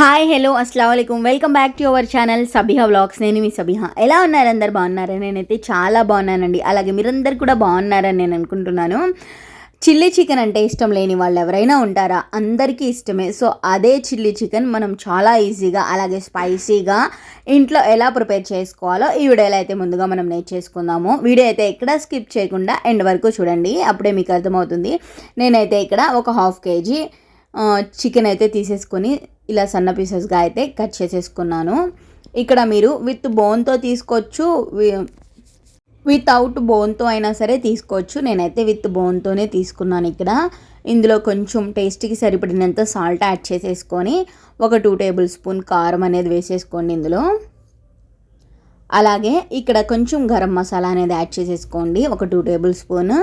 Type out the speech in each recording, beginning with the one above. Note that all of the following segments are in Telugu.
హాయ్ హలో అస్సలం welcome back to our channel Sabiha vlogs నేను మీ సబిహా ఎలా ఉన్నారు అందరు? బాగున్నారా? నేనైతే చాలా బాగున్నానండి. అలాగే మీరందరు కూడా బాగున్నారని నేను అనుకుంటున్నాను. చిల్లీ చికెన్ అంటే ఇష్టం లేని వాళ్ళు ఎవరైనా ఉంటారా? అందరికీ ఇష్టమే. సో అదే చిల్లీ చికెన్ మనం చాలా ఈజీగా అలాగే స్పైసీగా ఇంట్లో ఎలా ప్రిపేర్ చేసుకోవాలో ఈ వీడియోలో అయితే ముందుగా మనం నేర్చేసుకుందాము. వీడియో అయితే ఎక్కడ స్కిప్ చేయకుండా ఎండ్ వరకు చూడండి. అప్పుడే మీకు అర్థమవుతుంది. నేనైతే ఇక్కడ ఒక హాఫ్ కేజీ చికెన్ అయితే తీసేసుకొని ఇలా సన్న పీసెస్గా అయితే కట్ చేసేసుకున్నాను. ఇక్కడ మీరు విత్ బోన్తో తీసుకోవచ్చు వితౌట్ బోన్తో అయినా సరే తీసుకోవచ్చు. నేనైతే విత్ బోన్తోనే తీసుకున్నాను ఇక్కడ. ఇందులో కొంచెం టేస్ట్కి సరిపడినంత సాల్ట్ యాడ్ చేసేసుకొని ఒక టూ టేబుల్ స్పూన్ కారం అనేది వేసేసుకోండి ఇందులో. అలాగే ఇక్కడ కొంచెం గరం మసాలా అనేది యాడ్ చేసేసుకోండి ఒక టూ టేబుల్ స్పూన్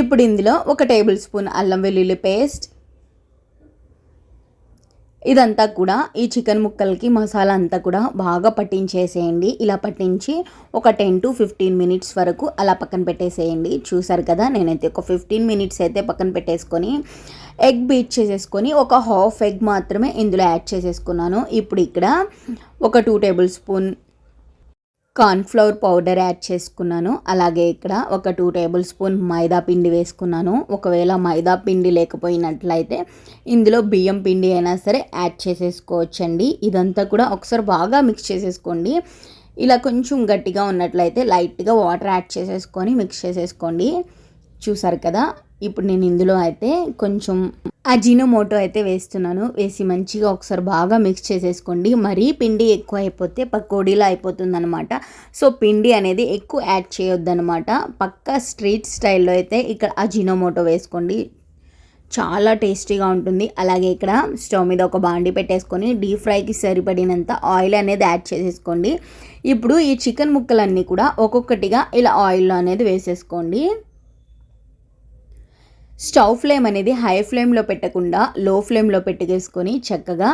ఇప్పుడు ఇందులో ఒక టేబుల్ స్పూన్ అల్లం వెల్లుల్లి పేస్ట్. ఇదంతా కూడా ఈ చికెన్ ముక్కలకి మసాలా అంతా కూడా బాగా పట్టించేసేయండి. ఇలా పట్టించి ఒక టెన్ టు ఫిఫ్టీన్ మినిట్స్ వరకు అలా పక్కన పెట్టేసేయండి. చూసారు కదా నేనైతే ఒక ఫిఫ్టీన్ మినిట్స్ అయితే పక్కన పెట్టేసుకొని ఎగ్ బీట్ చేసేసుకొని ఒక హాఫ్ ఎగ్ మాత్రమే ఇందులో యాడ్ చేసేసుకున్నాను. ఇప్పుడు ఇక్కడ ఒక two tablespoon cornflour powder add చేసుకున్నాను. అలాగే ఇక్కడ ఒక టూ టేబుల్ స్పూన్ మైదా పిండి వేసుకున్నాను. ఒకవేళ మైదా పిండి లేకపోయినట్లయితే ఇందులో బియ్యం పిండి అయినా సరే యాడ్ చేసేసుకోవచ్చండి. ఇదంతా కూడా ఒకసారి బాగా మిక్స్ చేసేసుకోండి. ఇలా కొంచెం గట్టిగా ఉన్నట్లయితే లైట్గా వాటర్ యాడ్ చేసేసుకొని మిక్స్ చేసేసుకోండి. చూసారు కదా? ఇప్పుడు నేను ఇందులో అయితే కొంచెం అజీనోమోటో అయితే వేస్తున్నాను. వేసి మంచిగా ఒకసారి బాగా మిక్స్ చేసేసుకోండి. మరీ పిండి ఎక్కువ అయిపోతే పకోడీలా అయిపోతుంది అనమాట సో పిండి అనేది ఎక్కువ యాడ్ చేయొద్దనమాట పక్క స్ట్రీట్ స్టైల్లో అయితే ఇక్కడ అజీనోమోటో వేసుకోండి. చాలా టేస్టీగా ఉంటుంది. అలాగే ఇక్కడ స్టవ్ మీద ఒక బాండి పెట్టేసుకొని డీప్ ఫ్రైకి సరిపడినంత ఆయిల్ అనేది యాడ్ చేసేసుకోండి. ఇప్పుడు ఈ చికెన్ ముక్కలన్నీ కూడా ఒక్కొక్కటిగా ఇలా ఆయిల్లో అనేది వేసేసుకోండి. స్టవ్ ఫ్లేమ్ అనేది హై ఫ్లేమ్లో పెట్టకుండా లో ఫ్లేమ్లో పెట్టేసుకొని చక్కగా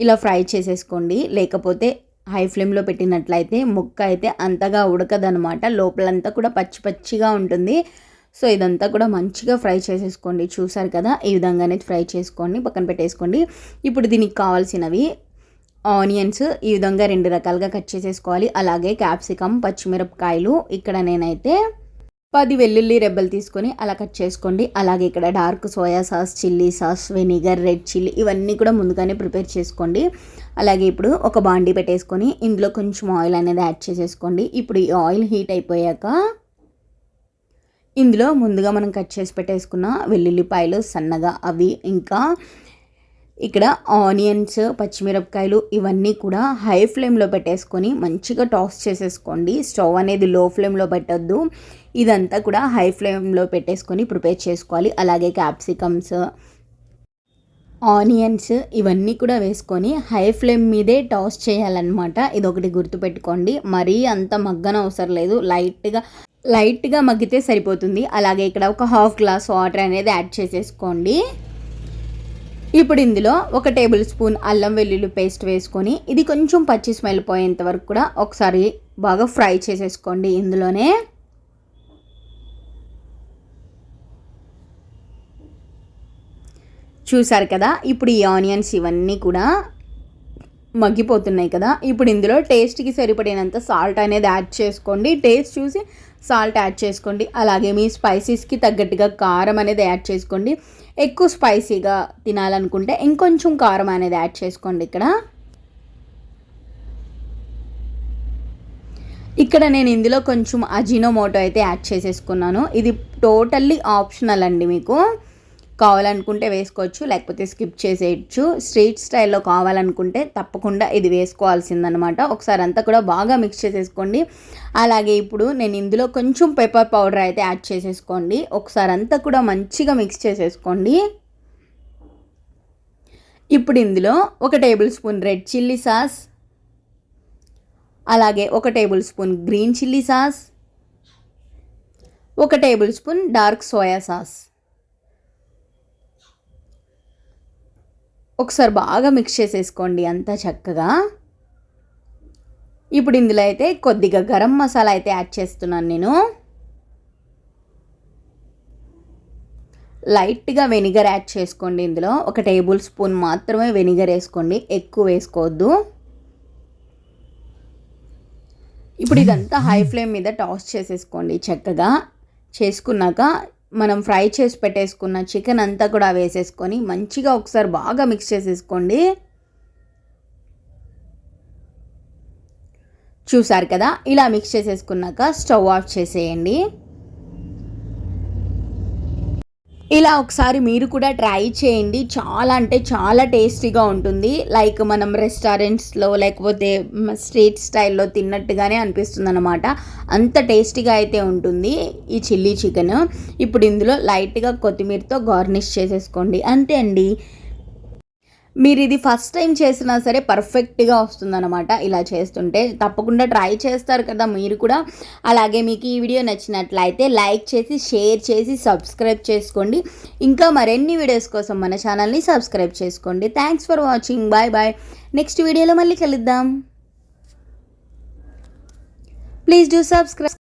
ఇలా ఫ్రై చేసేసుకోండి. లేకపోతే హై ఫ్లేమ్లో పెట్టినట్లయితే ముక్క అయితే అంతగా ఉడకదనమాట లోపలంతా కూడా పచ్చి పచ్చిగా ఉంటుంది. సో ఇదంతా కూడా మంచిగా ఫ్రై చేసేసుకోండి. చూసారు కదా ఈ విధంగానే ఫ్రై చేసుకోండి. పక్కన పెట్టేసుకోండి. ఇప్పుడు దీనికి కావాల్సినవి ఆనియన్స్ ఈ విధంగా రెండు రకాలుగా కట్ చేసేసుకోవాలి. అలాగే క్యాప్సికమ్ పచ్చిమిరపకాయలు. ఇక్కడ నేనైతే పది వెల్లుల్లి రెబ్బలు తీసుకొని అలా కట్ చేసుకోండి. అలాగే ఇక్కడ dark soya sauce chilli sauce vinegar red chilli ఇవన్నీ కూడా ముందుగానే ప్రిపేర్ చేసుకోండి. అలాగే ఇప్పుడు ఒక బాండీ పెట్టేసుకొని ఇందులో కొంచెం ఆయిల్ అనేది యాడ్ చేసేసుకోండి. ఇప్పుడు ఈ ఆయిల్ హీట్ అయిపోయాక ఇందులో ముందుగా మనం కట్ చేసి పెట్టేసుకున్న వెల్లుల్లిపాయలు సన్నగా అవి ఇంకా ఇక్కడ ఆనియన్స్ పచ్చిమిరపకాయలు ఇవన్నీ కూడా హై ఫ్లేమ్లో పెట్టేసుకొని మంచిగా టాస్ చేసేసుకోండి. స్టవ్ అనేది లో ఫ్లేమ్లో పెట్టద్దు. ఇదంతా కూడా హై ఫ్లేమ్లో పెట్టేసుకొని ప్రిపేర్ చేసుకోవాలి. అలాగే క్యాప్సికమ్స్ ఆనియన్స్ ఇవన్నీ కూడా వేసుకొని హై ఫ్లేమ్ మీదే టాస్ చేయాలన్నమాట. ఇది ఒకటి గుర్తుపెట్టుకోండి. మరీ అంత మగ్గన అవసరం లేదు. లైట్గా లైట్గా మగ్గితే సరిపోతుంది. అలాగే ఇక్కడ ఒక హాఫ్ గ్లాస్ వాటర్ అనేది యాడ్ చేసేసుకోండి. ఇప్పుడు ఇందులో ఒక టేబుల్ స్పూన్ అల్లం వెల్లుల్లి పేస్ట్ వేసుకొని ఇది కొంచెం పచ్చి స్మెల్ పోయేంత వరకు కూడా ఒకసారి బాగా ఫ్రై చేసేసుకోండి ఇందులోనే. చూసారు కదా ఇప్పుడు ఈ ఆనియన్స్ ఇవన్నీ కూడా మగ్గిపోతున్నాయి కదా. ఇప్పుడు ఇందులో టేస్ట్కి సరిపడినంత సాల్ట్ అనేది యాడ్ చేసుకోండి. టేస్ట్ చూసి సాల్ట్ యాడ్ చేసుకోండి. అలాగే మీ స్పైసీస్కి తగ్గట్టుగా కారం అనేది యాడ్ చేసుకోండి. ఎక్కువ స్పైసీగా తినాలనుకుంటే ఇంకొంచెం కారం అనేది యాడ్ చేసుకోండి ఇక్కడ. ఇక్కడ నేను ఇందులో కొంచెం అజినోమోటో అయితే యాడ్ చేసేసుకున్నాను. ఇది టోటల్లీ ఆప్షనల్ అండి మీకు. కావాలనుకుంటే వేసుకోవచ్చు లేకపోతే స్కిప్ చేసేయచ్చు. స్ట్రీట్ స్టైల్లో కావాలనుకుంటే తప్పకుండా ఇది వేసుకోవాల్సిందనమాట. ఒకసారి అంతా కూడా బాగా మిక్స్ చేసేసుకోండి. అలాగే ఇప్పుడు నేను ఇందులో కొంచెం పెప్పర్ పౌడర్ అయితే యాడ్ చేసేసుకోండి. ఒకసారి అంతా కూడా మంచిగా మిక్స్ చేసేసుకోండి. ఇప్పుడు ఇందులో ఒక tablespoon red chilli sauce అలాగే ఒక tablespoon green chilli sauce ఒక tablespoon dark soya sauce. ఒకసారి బాగా మిక్స్ చేసేసుకోండి అంతా చక్కగా. ఇప్పుడు ఇందులో అయితే కొద్దిగా గరం మసాలా అయితే యాడ్ చేస్తున్నాను నేను. లైట్గా వెనిగర్ యాడ్ చేసుకోండి ఇందులో. ఒక టేబుల్ స్పూన్ మాత్రమే వెనిగర్ వేసుకోండి. ఎక్కువ వేసుకోవద్దు. ఇప్పుడు ఇదంతా హై ఫ్లేమ్ మీద టాస్ చేసేసుకోండి చక్కగా. చేసుకున్నాక మనం ఫ్రై చేసి పెట్టేసుకున్న చికెన్ అంతా కూడా వేసేసుకొని మంచిగా ఒకసారి బాగా మిక్స్ చేసేసుకోండి. చూసారు కదా? ఇలా మిక్స్ చేసేసుకున్నాక స్టవ్ ఆఫ్ చేసేయండి. ఇలా ఒకసారి మీరు కూడా ట్రై చేయండి. చాలా అంటే చాలా టేస్టీగా ఉంటుంది. లైక్ మనం రెస్టారెంట్స్లో లేకపోతే స్ట్రీట్ స్టైల్లో తిన్నట్టుగానే అనిపిస్తుంది అనమాట అంత టేస్టీగా అయితే ఉంటుంది ఈ చిల్లీ చికెన్. ఇప్పుడు ఇందులో లైట్గా కొత్తిమీరతో గార్నిష్ చేసేసుకోండి. అంతే అండి. మీరు ఇది ఫస్ట్ టైం చేసినా సరే పర్ఫెక్ట్గా వస్తుందన్నమాట. ఇలా చేస్తుంటే తప్పకుండా ట్రై చేస్తారు కదా మీరు కూడా. అలాగే మీకు ఈ వీడియో నచ్చినట్లయితే లైక్ చేసి షేర్ చేసి సబ్స్క్రైబ్ చేసుకోండి. ఇంకా మరిన్ని వీడియోస్ కోసం మన ఛానల్ని సబ్స్క్రైబ్ చేసుకోండి. Thanks for watching bye bye next వీడియోలో మళ్ళీ కలుద్దాం. Please do subscribe